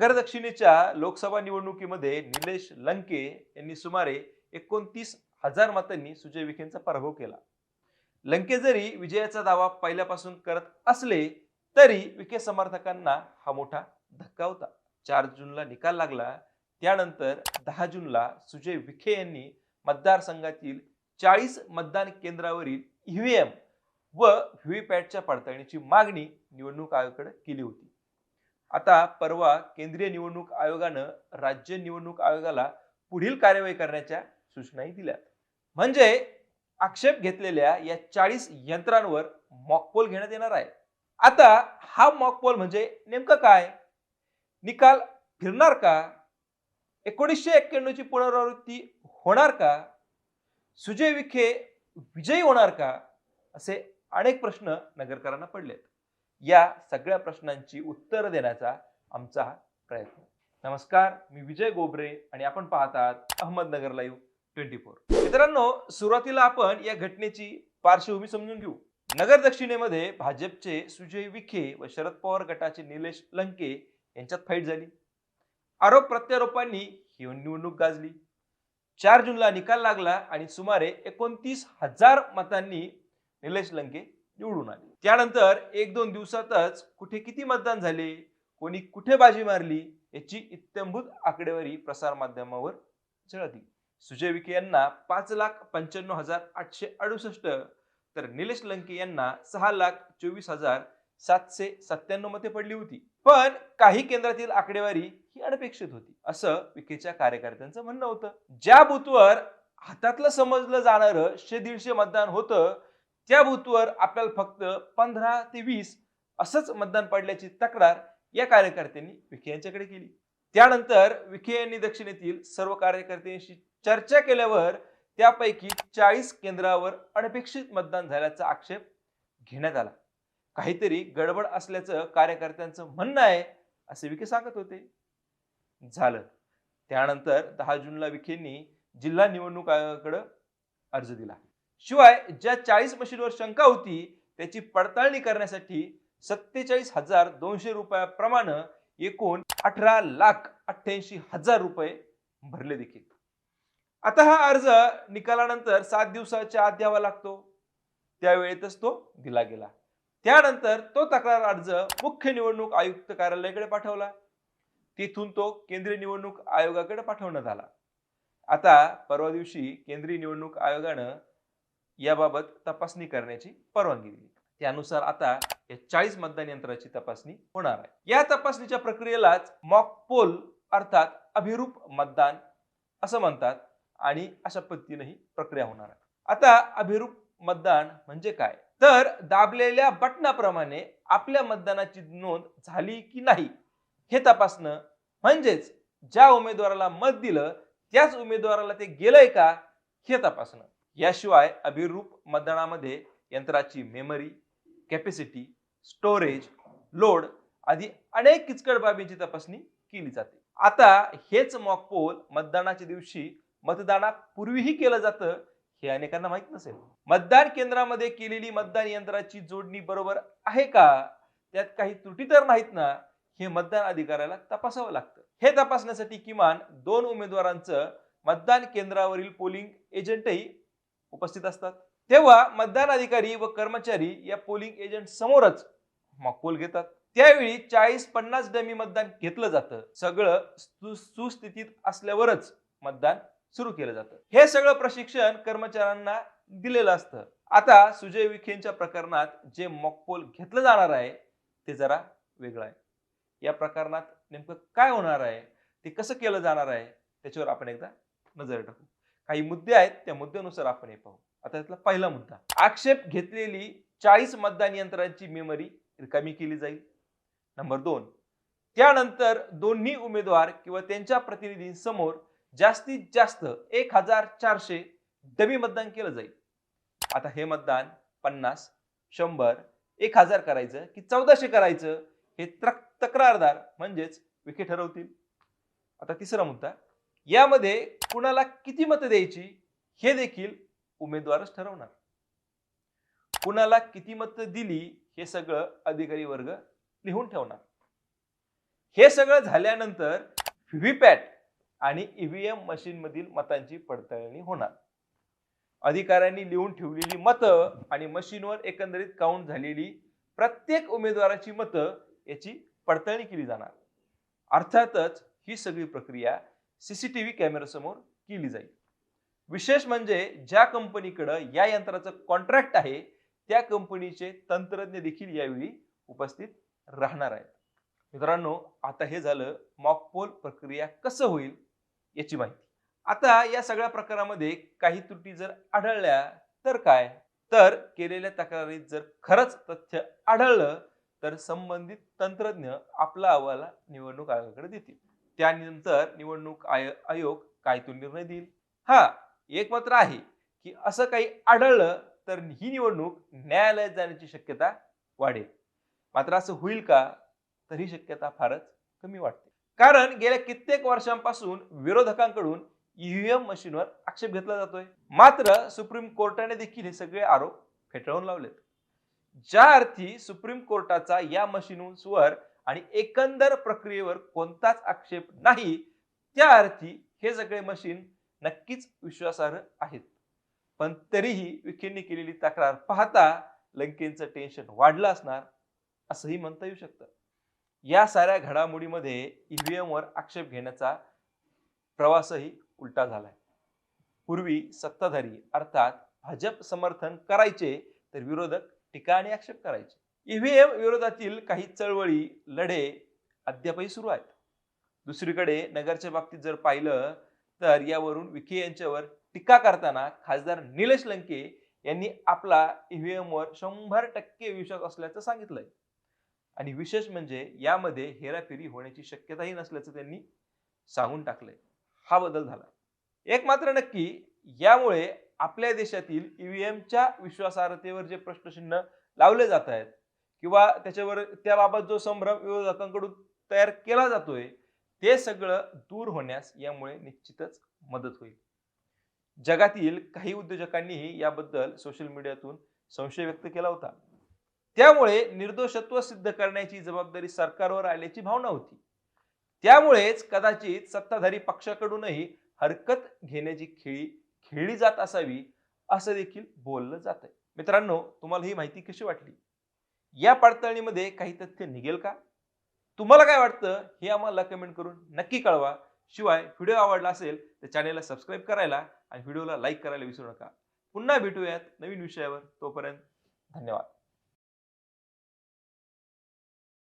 नगर दक्षिणेच्या लोकसभा निवडणुकीमध्ये निलेश लंके यांनी सुमारे एकोणतीस हजार मतांनी सुजय विखेंचा पराभव केला. लंके जरी विजयाचा दावा पहिल्यापासून करत असले तरी विखे समर्थकांना हा मोठा धक्का होता. चार जूनला निकाल लागला. त्यानंतर दहा जूनला सुजय विखे यांनी मतदारसंघातील चाळीस मतदान केंद्रावरील ईव्हीएम व व्हीव्हीपॅटच्या पडताळणीची मागणी निवडणूक आयोगाकडे केली होती. आता परवा केंद्रीय निवडणूक आयोगानं राज्य निवडणूक आयोगाला पुढील कार्यवाही करण्याच्या सूचनाही दिल्या. म्हणजे आक्षेप घेतलेल्या या चाळीस यंत्रांवर मॉकपोल घेण्यात येणार आहे. आता हा मॉकपोल म्हणजे नेमकं काय? निकाल फिरणार का? एकोणीसशे एक्क्याण्णवची पुनरावृत्ती होणार का? सुजय विखे विजयी होणार का? असे अनेक प्रश्न नगरकरांना पडलेत. या सगळ्या प्रश्नांची उत्तरं देण्याचा आमचा प्रयत्न. नमस्कार मी विजय गोबरे आणि आपण पाहत आहात अहमदनगर लाईव्ह ट्वेंटी फोर. मित्रांनो सुरुवातीला आपण या घटनेची पार्श्वभूमी समजून घेऊ. नगर दक्षिणेमध्ये भाजपचे सुजय विखे व शरद पवार गटाचे निलेश लंके यांच्यात फाईट झाली. आरोप प्रत्यारोपांनी ही निवडणूक गाजली. चार जूनला निकाल लागला आणि सुमारे एकोणतीस हजार मतांनी निलेश लंके निवडून आले. त्यानंतर एक दोन दिवसातच कुठे किती मतदान झाले कोणी कुठे बाजी मारली याची इत्यंभूत आकडेवारी प्रसार माध्यमावर झळकली सुजय विखे यांना पाच लाख पंच्याण्णव हजार आठशे अडुसष्ट तर निलेश लंके यांना सहा लाख चोवीस हजार सातशे सत्त्याण्णव मते पडली होती. पण काही केंद्रातील आकडेवारी ही अनपेक्षित होती असं विखेच्या कार्यकर्त्यांचं म्हणणं होतं. ज्या बूथवर हातातलं समजलं जाणारं शे दीडशे मतदान होतं त्या बूथवर आपल्याला फक्त पंधरा ते वीस असंच मतदान पडल्याची तक्रार या कार्यकर्त्यांनी विखे यांच्याकडे केली. त्यानंतर विखे यांनी दक्षिणेतील सर्व कार्यकर्त्यांशी चर्चा केल्यावर त्यापैकी चाळीस केंद्रावर अनपेक्षित मतदान झाल्याचा आक्षेप घेण्यात आला. काहीतरी गडबड असल्याचं कार्यकर्त्यांचं म्हणणं आहे असे विखे सांगत होते. झालं. त्यानंतर दहा जूनला विखेंनी जिल्हा निवडणूक आयोगाकडे अर्ज दिला. शिवाय ज्या चाळीस मशीनवर शंका होती त्याची पडताळणी करण्यासाठी सत्तेचाळीस हजार दोनशे रुपयाप्रमाणे एकूण अठरा लाख अठ्ठ्याऐंशी हजार रुपये भरले देखील. आता हा अर्ज निकालानंतर सात दिवसाच्या आत द्यावा लागतो. त्यावेळेतच तो दिला गेला. त्यानंतर तो तक्रार अर्ज मुख्य निवडणूक आयुक्त कार्यालयाकडे पाठवला. तिथून तो केंद्रीय निवडणूक आयोगाकडे पाठवण्यात आला. आता परवा दिवशी केंद्रीय निवडणूक आयोगानं याबाबत तपासणी करण्याची परवानगी दिली. त्यानुसार आता या चाळीस मतदान यंत्राची तपासणी होणार आहे. या तपासणीच्या प्रक्रियेलाच मॉक पोल अर्थात अभिरूप मतदान असं म्हणतात आणि अशा पद्धतीने ही प्रक्रिया होणार आहे. आता अभिरूप मतदान म्हणजे काय? तर दाबलेल्या बटनाप्रमाणे आपल्या मतदानाची नोंद झाली की नाही हे तपासणं म्हणजेच ज्या उमेदवाराला मत दिलं त्याच उमेदवाराला ते गेलंय का हे तपासणं. याशिवाय अभिरूप मतदानामध्ये यंत्राची मेमरी कॅपॅसिटी स्टोरेज लोड आदी अनेक किचकट बाबींची तपासणी केली जाते. आता हेच मॉकपोल मतदानाच्या दिवशी मतदानापूर्वीही केलं जातं हे अनेकांना माहीत नसेल. मतदान केंद्रामध्ये केलेली मतदान यंत्राची जोडणी बरोबर आहे का? त्यात काही त्रुटी तर नाहीत ना? हे मतदान अधिकाऱ्याला तपासावं लागतं. हे तपासण्यासाठी किमान दोन उमेदवारांचं मतदान केंद्रावरील पोलिंग एजंटही उपस्थित असतात. तेव्हा मतदान अधिकारी व कर्मचारी या पोलिंग एजंट समोरच मॉकपोल घेतात. त्यावेळी चाळीस पन्नास डमी मतदान घेतलं जातं. सगळं सु- सुस्थितीत असल्यावरच मतदान सुरू केलं जातं. हे सगळं प्रशिक्षण कर्मचाऱ्यांना दिलेलं असतं. आता सुजय विखेंच्या प्रकरणात जे मॉकपोल घेतलं जाणार आहे ते जरा वेगळं आहे. या प्रकरणात नेमकं काय होणार आहे? ते कसं केलं जाणार आहे? त्याच्यावर आपण एकदा नजर टाकू. काही मुद्दे आहेत त्या मुद्द्यानुसार आपण हे पाहू. आता त्यातला पहिला मुद्दा. आक्षेप घेतलेली चाळीस मतदान यंत्रांची मेमरी रिकामी केली जाईल. नंबर दोन. त्यानंतर दोन्ही उमेदवार किंवा त्यांच्या प्रतिनिधींसमोर जास्तीत जास्त एक हजार चारशे डमी मतदान केलं जाईल. आता हे मतदान पन्नास शंभर एक हजार करायचं की चौदाशे करायचं हे तक्रारदार म्हणजेच विखे ठरवतील आता तिसरा मुद्दा. यामध्ये कुणाला किती मतं द्यायची हे देखील उमेदवारच ठरवणार. कुणाला किती मतं दिली हे सगळं अधिकारी वर्ग लिहून ठेवणार. हे सगळं झाल्यानंतर व्हीव्हीपॅट आणि ईव्हीएम मशीन मधील मतांची पडताळणी होणार. अधिकाऱ्यांनी लिहून ठेवलेली मतं आणि मशीनवर एकंदरीत काउंट झालेली प्रत्येक उमेदवाराची मतं याची पडताळणी केली जाणार. अर्थातच ही सगळी प्रक्रिया सीसीटीव्ही कॅमेऱ्यासमोर केली जाईल. विशेष म्हणजे ज्या कंपनीकडं या यंत्राचं कॉन्ट्रॅक्ट आहे त्या कंपनीचे तंत्रज्ञ देखील यावेळी उपस्थित राहणार आहेत. मित्रांनो आता हे झालं मॉकपोल प्रक्रिया कसं होईल याची माहिती. आता या सगळ्या प्रकारामध्ये काही त्रुटी जर आढळल्या तर काय? तर केलेल्या तक्रारीत जर खरंच तथ्य आढळलं तर संबंधित तंत्रज्ञ आपला अहवाल निवडणूक आयोगाकडे देतील. त्यानंतर निवडणूक आय आयोग काय तो निर्णय देईल? हा एक मात्र आहे की असं काही आढळलं तर ही निवडणूक न्यायालयात जाण्याची शक्यता वाढेल. मात्र असं होईल का? तर ही शक्यता फारच कमी वाटते. कारण गेल्या कित्येक वर्षांपासून विरोधकांकडून ईव्हीएम मशीनवर आक्षेप घेतला जातोय. मात्र सुप्रीम कोर्टाने देखील हे सगळे आरोप फेटाळून लावलेत. ज्या अर्थी सुप्रीम कोर्टाचा या मशीनवर आणि एकंदर प्रक्रियेवर कोणताच आक्षेप नाही त्या अर्थी हे सगळे मशीन नक्कीच विश्वासार्ह आहेत. पण तरीही विखेंनी केलेली तक्रार पाहता लंकेचं टेन्शन वाढलं असणार असंही म्हणता येऊ शकतं. या साऱ्या घडामोडीमध्ये ईव्हीएम वर आक्षेप घेण्याचा प्रवासही उलटा झालाय. पूर्वी सत्ताधारी अर्थात भाजप समर्थन करायचे तर विरोधक टीका आणि आक्षेप करायचे. ईव्हीएम विरोधातील काही चळवळी लढे अद्यापही सुरू आहेत. दुसरीकडे नगरच्या बाबतीत जर पाहिलं तर यावरून विखे यांच्यावर टीका करताना खासदार निलेश लंके यांनी आपला ईव्हीएमवर शंभर टक्के विश्वास असल्याचं सांगितलंय. आणि विशेष म्हणजे यामध्ये हेराफेरी होण्याची शक्यताही नसल्याचं त्यांनी सांगून टाकलंय. हा बदल झाला एक मात्र नक्की यामुळे आपल्या देशातील ईव्हीएमच्या विश्वासार्हतेवर जे प्रश्नचिन्ह लावले जात आहेत किंवा त्याच्यावर त्याबाबत जो संभ्रम विरोधकांकडून तयार केला जातोय ते सगळं दूर होण्यास यामुळे निश्चितच मदत होईल. जगातील काही उद्योजकांनीही याबद्दल सोशल मीडियातून संशय व्यक्त केला होता. त्यामुळे निर्दोषत्व सिद्ध करण्याची जबाबदारी सरकारवर आल्याची भावना होती. त्यामुळेच कदाचित सत्ताधारी पक्षाकडूनही हरकत घेण्याची खेळी खेळली जात असावी असं देखील बोललं जात आहे मित्रांनो तुम्हाला ही माहिती कशी वाटली? या पडताळणीमध्ये काही तथ्य निघेल का? तुम्हाला काय वाटतं? हे आम्हाला कमेंट करून नक्की कळवा. शिवाय व्हिडिओ आवडला असेल तर चॅनेलला सबस्क्राईब करायला आणि व्हिडिओला लाईक करायला विसरू नका. पुन्हा भेटूयात नवीन विषयावर. तोपर्यंत धन्यवाद.